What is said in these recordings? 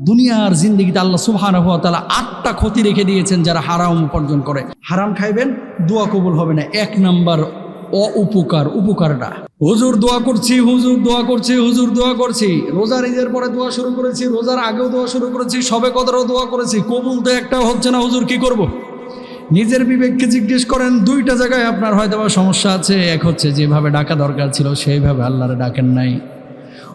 দুনিয়ার জিন্দিগিতে আল্লাহ সুবহানাহু ওয়া তাআলা আটটা ক্ষতি রেখে দিয়েছেন যারা হারাম উপার্জন করে। হারাম খাইবেন, দোয়া কবুল হবে না। এক নাম্বার, অউপকার উপকারটা হুজুর দোয়া করছি, হুজুর দোয়া করছি, হুজুর দোয়া করছি। রোজার ঈদের পরে দোয়া শুরু করেছি, রোজার আগেও দোয়া শুরু করেছি, সবে কদরও দোয়া করেছি। কবুল তো একটাও হচ্ছে না, হুজুর কি করব। নিজের বিবেককে জিজ্ঞেস করেন, দুইটা জায়গায় আপনার হয়তো সমস্যা আছে। এক হচ্ছে যেভাবে ডাকা দরকার ছিল, সেইভাবে আল্লাহরে ডাকেন নাই।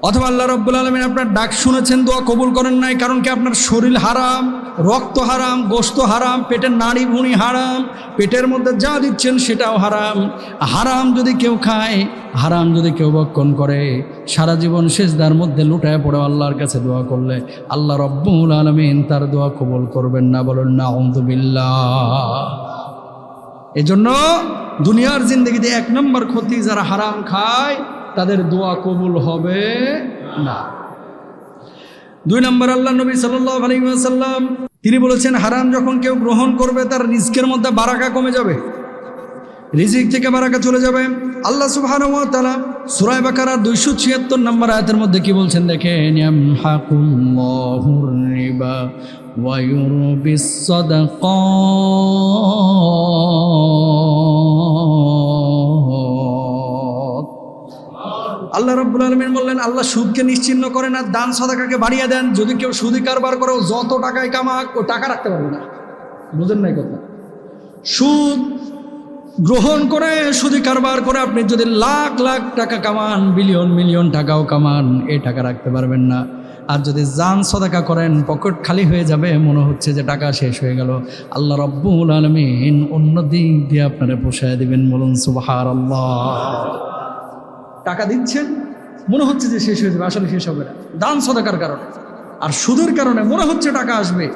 অথবা আল্লাহ রব্বুল আলমিন আপনার ডাক শুনেছেন, দোয়া কবুল করেন নাই, কারণ কি আপনার শরীর হারাম, রক্ত হারাম, গোস্ত হারাম, পেটের নাড়ি ভুঁড়ি হারাম, পেটের মধ্যে যা দিচ্ছেন সেটাও হারাম। হারাম যদি কেউ খায়, হারাম যদি কেউ বক্ষণ করে, সারা জীবন শেষ শেষদার মধ্যে লুটায় পড়ে আল্লাহর কাছে দোয়া করলে আল্লাহ রব্বুল আলমিন তার দোয়া কবুল করবেন না, বলেন না আহমদুবিল্লাহ এজন্য দুনিয়ার জিন্দগিতে এক নম্বর ক্ষতি, যারা হারাম খায় তাদের দোয়া কবুল হবে না। দুই নম্বর আল্লাহ নবী সাল্লাহ আলাইসাল্লাম তিনি বলেছেন, হারাম যখন কেউ গ্রহণ করবে, তার রিস্কের মধ্যে বারাকা কমে যাবে। রিজিক থেকে বারাকা চলে যাবে। আল্লাহ সুবহানাহু ওয়া তাআলা সূরা বাকারার 276 নম্বর আয়াতের মধ্যে কি বলছেন দেখেন ইয়ামহাকুল্লাহুর রিবা ওয়া ইউরবিস আল্লাহ রব্বুল আলমিন বললেন, আল্লাহ সুদকে নিশ্চিন্ন করেন আর দান সদাকাকে বাড়িয়ে দেন। যদি কেউ সুদি কারবার করে যত টাকায় কামাক, ও টাকা রাখতে পারবে না। বুঝেন নাই কথা? সুদ গ্রহণ করে, সুদি কারবার করে, আপনি যদি লাখ লাখ টাকা কামান, বিলিয়ন, মিলিয়ন টাকাও কামান এই টাকা রাখতে পারবেন না। আর যদি জান সদাকা করেন, পকেট খালি হয়ে যাবে, মনে হচ্ছে যে টাকা শেষ হয়ে গেল। আল্লাহ রব্বুল আলমিন অন্য দিক দিয়ে আপনারা পোষায় দিবেন, বলুন সুবাহার আল্লাহ টাকা দিচ্ছেন মনে হচ্ছে যে শেষ হয়ে যাবে আসলে শেষ হবে না দান সদাকার কারণে আর সুদের কারণে মনে হচ্ছে টাকা আসবে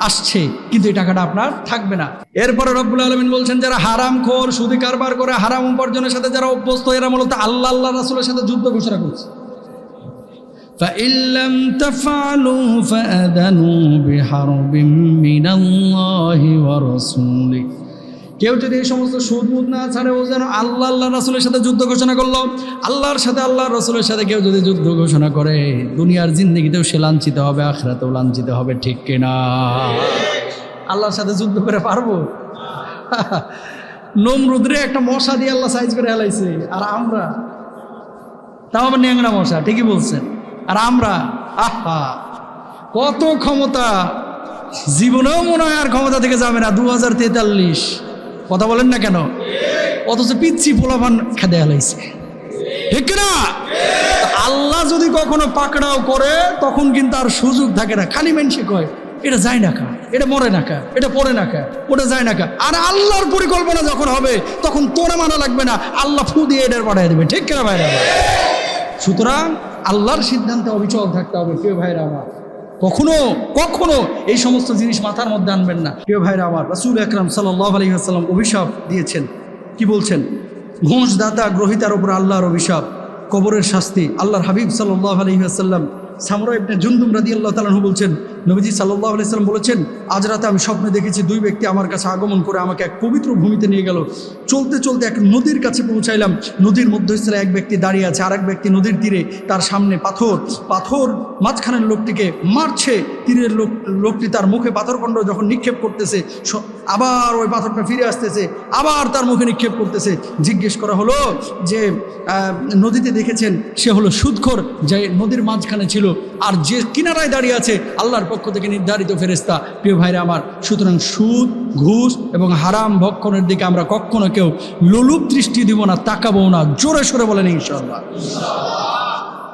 আসছে কিন্তু এই টাকাটা আপনার থাকবে না এরপরে রব্বুল আলমিন বলছেন যারা হারাম খোর সুদি কারবার করে হারাম উপার্জনের সাথে যারা অভ্যস্ত এরা মূলত আল্লাহ আল্লাহ রাসুলের সাথে যুদ্ধ ঘোষণা করছে فإن لم تفعلوا فأذنوا بحرب من الله ورسوله কেউ যদি এই সমস্ত সুদ মুদ না ছাড়ে, ও যেন আল্লাহ আল্লাহ রাসুলের সাথে যুদ্ধ ঘোষণা করল। আল্লাহর সাথে আল্লাহ রসুলের সাথে কেউ যদি যুদ্ধ ঘোষণা করে, দুনিয়ার জিন্দগিতেও সে লাঞ্ছিত হবে, আখরাতেও লাঞ্ছিত হবে, ঠিক কিনা? আল্লাহর সাথে যুদ্ধ করে পারব? নমরুদ্রে একটা মশা দিয়ে আল্লাহ সাইজ করে হেলাইছে। আর আমরা? তাও আবার ন্যাংরা মশা, ঠিকই বলছেন। আর আমরা? আহা! কত ক্ষমতা? জীবনেও মনে হয় আর ক্ষমতা থেকে যাবে না। দু হাজার তেতাল্লিশ। কথা বলেন না কেন? অথচ পিচ্ছি পোলাপান খেদে হেলাইছে ঠিক না আল্লাহ যদি কখনো পাকড়াও করে, তখন কিন্তু আর সুযোগ থাকে না। খালি মেনসে কয়, এটা যায় না কা? এটা মরে না কা? এটা পড়ে না কা? ওটা যায় না কা? আর আল্লাহর পরিকল্পনা যখন হবে, তখন তোরা মানা লাগবে না। আল্লাহ ফু দিয়ে এটার পাঠিয়ে দেবে। ঠিক কিনা ভাইরা? সুতরাং আল্লাহর সিদ্ধান্তে অবিচল থাকতে হবে, প্রিয় ভাইরা আমার। কখনো কখনো এই সমস্ত জিনিস মাথার মধ্যে আনবেন না। প্রিয় ভাইরা আমার, রাসুল আকরাম সাল্লাহ আলহিহাসাল্লাম অভিশাপ দিয়েছেন। কি বলছেন? ঘোষ দাতা গ্রহিতার ওপর আল্লাহর অভিশাপ, কবরের শাস্তি, আল্লাহর হাবিব সাল্লাহ আলহিহাসাল্লাম সামরা ইবনে জুন্দুম রাদি আল্লাহ তালাহু বলছেন নবীজি সাল্লাহ আলাইসাল্লাম বলেছেন, আজ রাতে আমি স্বপ্নে দেখেছি দুই ব্যক্তি আমার কাছে আগমন করে আমাকে এক পবিত্র ভূমিতে নিয়ে গেল। চলতে চলতে এক নদীর কাছে পৌঁছাইলাম। নদীর মধ্যস্থলে এক ব্যক্তি দাঁড়িয়ে আছে আর এক ব্যক্তি নদীর তীরে। তার সামনে পাথর। পাথর মাঝখানের লোকটিকে মারছে। তীরের লোক, লোকটি তার মুখে পাথরখণ্ড যখন নিক্ষেপ করতেছে আবার ওই পাথরটা ফিরে আসতেছে, আবার তার মুখে নিক্ষেপ করতেছে। জিজ্ঞেস করা হলো যে নদীতে দেখেছেন, সে হলো সুদখোর, যে নদীর মাঝখানে ছিল। আর যে কিনারায় দাঁড়িয়ে আছে, আল্লাহর পক্ষ থেকে নির্ধারিত ফেরেস্তা প্রিয় ভাইরা আমার, সুতরাং সুদ, ঘুষ এবং হারাম ভক্ষণের দিকে আমরা কখনো কেউ লোলুপ দৃষ্টি দিব না, তাকাবো না, জোরে সোরে বলেন ইনশাল্লাহ